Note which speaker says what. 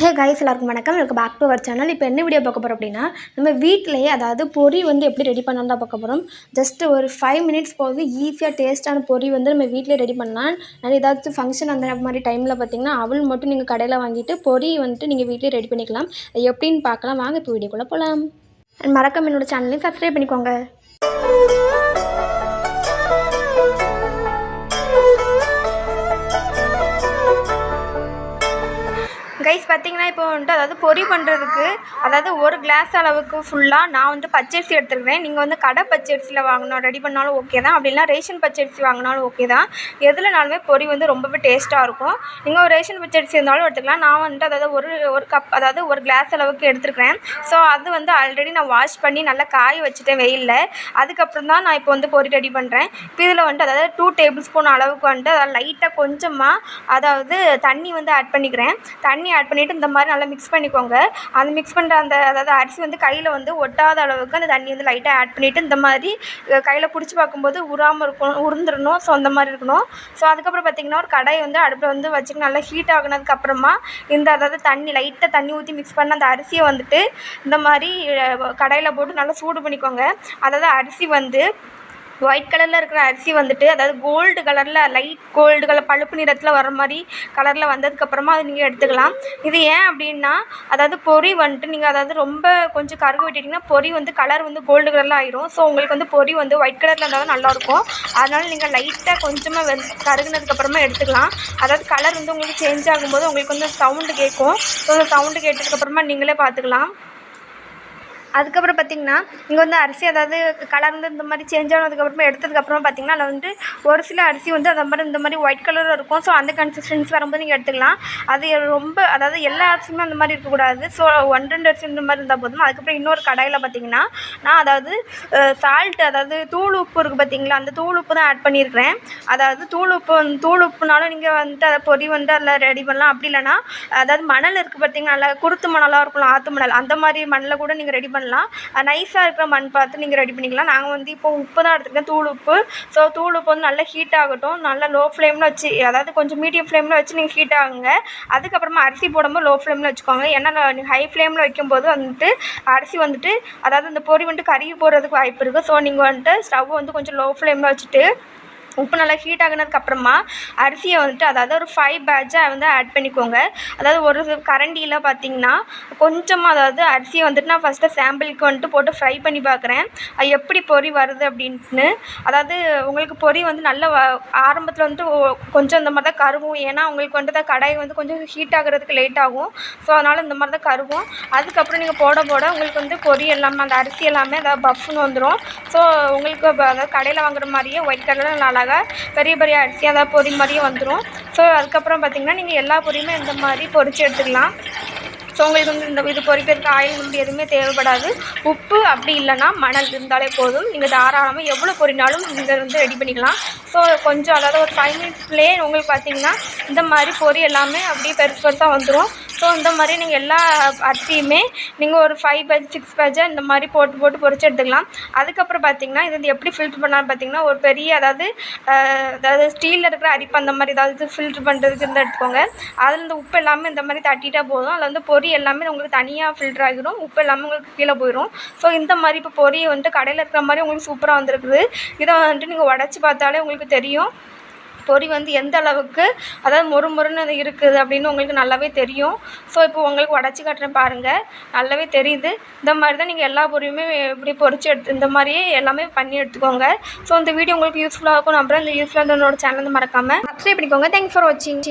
Speaker 1: Hey guys எல்லாருக்கும் வணக்கம். எனக்கு பேக் டு அவர் சேனல் இப்போ என்ன வீடியோ பார்க்க போகிறோம் அப்படின்னா நம்ம வீட்டிலேயே அதாவது பொரி வந்து எப்படி ரெடி பண்ணலாம் தான் பார்க்க போகிறோம் ஜஸ்ட் ஒரு ஃபைவ் மினிட்ஸ் போகுது ஈஸியாக டேஸ்ட்டான பொரி வந்து நம்ம வீட்டிலே ரெடி பண்ணலாம். நான் ஏதாச்சும் ஃபங்க்ஷன் அந்த மாதிரி டைமில் பார்த்தீங்கன்னா அவள் மட்டும் நீங்கள் கடையில் வாங்கிட்டு பொரி வந்துட்டு நீங்கள் வீட்டிலே ரெடி பண்ணிக்கலாம். எப்படின்னு பார்க்கலாம். வாங்க இப்போ வீடியோக்குள்ளே போகலாம் மறக்காம என்னோட சேனலையும் சப்ஸ்கிரைப் பண்ணிக்கோங்க. கைஸ் பார்த்தீங்கன்னா இப்போ வந்துட்டு அதாவது பொரி பண்ணுறதுக்கு அதாவது ஒரு கிளாஸ் அளவுக்கு ஃபுல்லாக நான் வந்து பச்சரிசி எடுத்துருக்கிறேன். நீங்கள் வந்து கடை பச்சரிசியில் வாங்கினோம் ரெடி பண்ணாலும் ஓகே தான். அப்படி இல்லைனா ரேஷன் பச்சரிசி வாங்கினாலும் ஓகே தான். எதுலனாலுமே பொரி வந்து ரொம்பவே டேஸ்ட்டாக இருக்கும். நீங்கள் ஒரு ரேஷன் பச்சரிசி இருந்தாலும் எடுத்துக்கலாம். நான் வந்துட்டு அதாவது ஒரு ஒரு கப் அதாவது ஒரு கிளாஸ் அளவுக்கு எடுத்துருக்கிறேன். ஸோ அது வந்து ஆல்ரெடி நான் வாஷ் பண்ணி நல்லா காய வச்சுட்டேன் வெயிலில். அதுக்கப்புறம் தான் நான் இப்போ வந்து பொரி ரெடி பண்ணுறேன் இப்போ இதில் வந்துட்டு அதாவது டூ டேபிள் ஸ்பூன் அளவுக்கு வந்துட்டு அதாவது லைட்டாக கொஞ்சமாக அதாவது தண்ணி வந்து ஆட் பண்ணிக்கிறேன். தண்ணி ஆட் பண்ணிவிட்டு இந்த மாதிரி நல்லா மிக்ஸ் பண்ணிக்கோங்க. அந்த மிக்ஸ் பண்ணுற அந்த அதாவது அரிசி வந்து கையில் வந்து ஒட்டாத அளவுக்கு அந்த தண்ணி வந்து லைட்டாக ஆட் பண்ணிவிட்டு இந்த மாதிரி கையில் பிடிச்சி பார்க்கும்போது உறாமல் இருக்கணும் உருந்துடணும் ஸோ அந்த மாதிரி இருக்கணும். ஸோ அதுக்கப்புறம் பார்த்திங்கன்னா ஒரு கடையை வந்து அடுப்பில் வந்து வச்சுட்டு நல்லா ஹீட் ஆகுனதுக்கப்புறமா இந்த அதாவது தண்ணி லைட்டாக தண்ணி ஊற்றி மிக்ஸ் பண்ண அந்த அரிசியை வந்துட்டு இந்த மாதிரி கடையில் போட்டு நல்லா சூடு பண்ணிக்கோங்க. அதாவது அரிசி வந்து ஒயிட் கலரில் இருக்கிற அரிசி வந்துட்டு அதாவது கோல்டு கலரில் லைட் கோல்டு கலர் பழுப்பு நிறத்தில் வர மாதிரி கலரில் வந்ததுக்கப்புறமா அதை நீங்கள் எடுத்துக்கலாம். இது ஏன் அப்படின்னா அதாவது பொரி வந்துட்டு நீங்கள் அதாவது ரொம்ப கொஞ்சம் கருக விட்டுட்டிங்கன்னா பொரி வந்து கலர் வந்து கோல்டு கலரில் ஆயிரும். ஸோ உங்களுக்கு வந்து பொரி வந்து ஒயிட் கலரில் இருந்தால் நல்லாயிருக்கும். அதனால் நீங்கள் லைட்டாக கொஞ்சமாக வெந் கருகுனதுக்கப்புறமா எடுத்துக்கலாம். அதாவது கலர் வந்து உங்களுக்கு சேஞ்ச் ஆகும்போது உங்களுக்கு வந்து சவுண்டு கேட்கும். ஸோ அந்த சவுண்டு கேட்டதுக்கப்புறமா நீங்களே பார்த்துக்கலாம். அதுக்கப்புறம் பார்த்திங்கன்னா இங்கே வந்து அரிசி அதாவது கலர் வந்து இந்த மாதிரி சேஞ்ச் ஆனதுக்கப்புறமா எடுத்ததுக்கப்புறமா பார்த்திங்கன்னா அதில் வந்துட்டு ஒரு சில அரிசி வந்து அந்த மாதிரி இந்த மாதிரி ஒயிட் கலரில் இருக்கும். ஸோ அந்த கன்சிஸ்டன்சி வரும்போது நீங்கள் எடுத்துக்கலாம். அது ரொம்ப அதாவது எல்லா அரிசியுமே அந்த மாதிரி இருக்கக்கூடாது. ஸோ ஒன் ரெண்டு அரிசி இந்த மாதிரி இருந்தால் போதும். அதுக்கப்புறம் இன்னொரு கடாயில் பார்த்திங்கன்னா நான் அதாவது சால்ட் அதாவது தூள் உப்பு இருக்குது பார்த்திங்களா அந்த தூள் உப்பு தான் ஆட் பண்ணியிருக்கிறேன் அதாவது தூள் உப்பு தூள் உப்புனாலும் நீங்கள் வந்துட்டு அதை பொறி வந்து அதில் ரெடி பண்ணலாம். அப்படி இல்லைனா அதாவது மணல் இருக்குது பார்த்திங்கன்னா நல்லா குருத்து மணலாக இருக்கலாம் ஆற்று மணல் அந்த மாதிரி மணலில் கூட நீங்கள் ரெடி பண்ணலாம் பண்ணலாம். நைஸாக இருக்கிற மண் பார்த்து நீங்கள் ரெடி பண்ணிக்கலாம். நாங்கள் வந்து இப்போ உப்பு தான் எடுத்துருக்கேன் தூள் உப்பு. ஸோ தூள் உப்பு வந்து நல்லா ஹீட் ஆகட்டும். நல்லா லோ ஃப்ளேமில் வச்சு அதாவது கொஞ்சம் மீடியம் ஃப்ளேமில் வச்சு நீங்கள் ஹீட் ஆகுங்க. அதுக்கப்புறமா அரிசி போடும்போது லோ ஃப்ளேமில் வச்சுக்கோங்க. ஏன்னா நீங்கள் ஹை ஃப்ளேமில் வைக்கும்போது வந்துட்டு அரிசி வந்துட்டு அதாவது இந்த பொரி வந்துட்டு கருகி போடுறதுக்கு வாய்ப்பு இருக்குது ஸோ நீங்கள் வந்துட்டு ஸ்டவ் வந்து கொஞ்சம் லோ ஃப்ளேமில் வச்சுட்டு உப்பு நல்லா ஹீட் ஆகினதுக்கப்புறமா அரிசியை வந்துட்டு அதாவது ஒரு ஃபைவ் பேட்சாக வந்து ஆட் பண்ணிக்கோங்க. அதாவது ஒரு கரண்டியில் பார்த்தீங்கன்னா கொஞ்சமாக அதாவது அரிசியை வந்துட்டு நான் ஃபஸ்ட்டு சாம்பிளுக்கு வந்துட்டு போட்டு ஃப்ரை பண்ணி பார்க்குறேன் அது எப்படி பொரி வருது அப்படின்ட்டுன்னு அதாவது உங்களுக்கு பொரி வந்து நல்ல ஆரம்பத்தில் வந்துட்டு கொஞ்சம் இந்த மாதிரி தான் கருவும். ஏன்னா உங்களுக்கு வந்துட்டு கடாய் வந்து கொஞ்சம் ஹீட் ஆகிறதுக்கு லேட் ஆகும். ஸோ அதனால் இந்த மாதிரி தான் கருவும். அதுக்கப்புறம் நீங்கள் போட போட உங்களுக்கு வந்து பொரி எல்லாமே அந்த அரிசி எல்லாமே அதாவது பஃப்னு வந்துடும் ஸோ உங்களுக்கு அதாவது கடையில் வாங்குற மாதிரியே ஒயிட் கலரில் நல்லா அழகாக பெரிய பெரிய அரிசி அதாவது பொரி மாதிரியே வந்துடும் ஸோ அதுக்கப்புறம் பார்த்திங்கன்னா நீங்கள் எல்லா பொரியுமே இந்த மாதிரி பொரித்து எடுத்துக்கலாம். ஸோ உங்களுக்கு வந்து இந்த இது பொரிக்கிறதுக்கு ஆயில் வந்து எதுவுமே தேவைப்படாது. உப்பு அப்படி இல்லைன்னா மணல் இருந்தாலே போதும். நீங்கள் தாராளமாக எவ்வளோ பொரினாலும் நீங்கள் வந்து ரெடி பண்ணிக்கலாம். ஸோ கொஞ்சம் அதாவது ஒரு ஃபைவ் மினிட்ஸ்லேயே உங்களுக்கு பார்த்தீங்கன்னா இந்த மாதிரி பொரி எல்லாமே அப்படியே பெருசு பெருசாக வந்துடும் ஸோ இந்த மாதிரி நீங்கள் எல்லா அரிசியுமே நீங்கள் ஒரு ஃபைவ் பேஜ் சிக்ஸ் பேஜாக இந்த மாதிரி போட்டு போட்டு பொரிச்சு எடுத்துக்கலாம். அதுக்கப்புறம் பார்த்தீங்கன்னா இது வந்து எப்படி ஃபில்ட்ரு பண்ணாலும் பார்த்தீங்கன்னா ஒரு பெரிய அதாவது அதாவது ஸ்டீலில் இருக்கிற அரிப்பு அந்த மாதிரி ஏதாவது ஃபில்ட்ரு பண்ணுறதுக்கு இருந்தால் எடுத்துக்கோங்க. அதில் இந்த உப்பு எல்லாமே இந்த மாதிரி தட்டிட்டா போதும். அதில் வந்து பொரி எல்லாமே உங்களுக்கு தனியாக ஃபில்ட்ரு ஆகிடும். உப்பு எல்லாமே உங்களுக்கு கீழே போயிடும் ஸோ இந்த மாதிரி இப்போ பொரி வந்துட்டு கடையில் இருக்கிற மாதிரி உங்களுக்கு சூப்பராக வந்துருக்குது. இதை வந்துட்டு நீங்கள் உடச்சி பார்த்தாலே உங்களுக்கு தெரியும். பொரி வந்து எந்த அளவுக்கு அதாவது மொறு மொறுன்னு இருக்குது அப்படின்னு உங்களுக்கு நல்லாவே தெரியும். ஸோ இப்போ உங்களுக்கு உடச்சி காட்டுறேன் பாருங்கள் நல்லாவே தெரியுது. இந்த மாதிரி தான் நீங்கள் எல்லா பொரியுமே இப்படி பொறிச்சு எடுத்து இந்த மாதிரியே எல்லாமே பண்ணி எடுத்துக்கோங்க. ஸோ இந்த வீடியோ உங்களுக்கு யூஸ்ஃபுல்லாக இருக்கும். நம்புறேன் இந்த யூஸ்ஃபுல்லாக என்னோட சேனல் வந்து மறக்காமல் சப்ஸ்கிரைப் பண்ணிக்கோங்க. தேங்க்ஸ் ஃபார் வாட்சிங்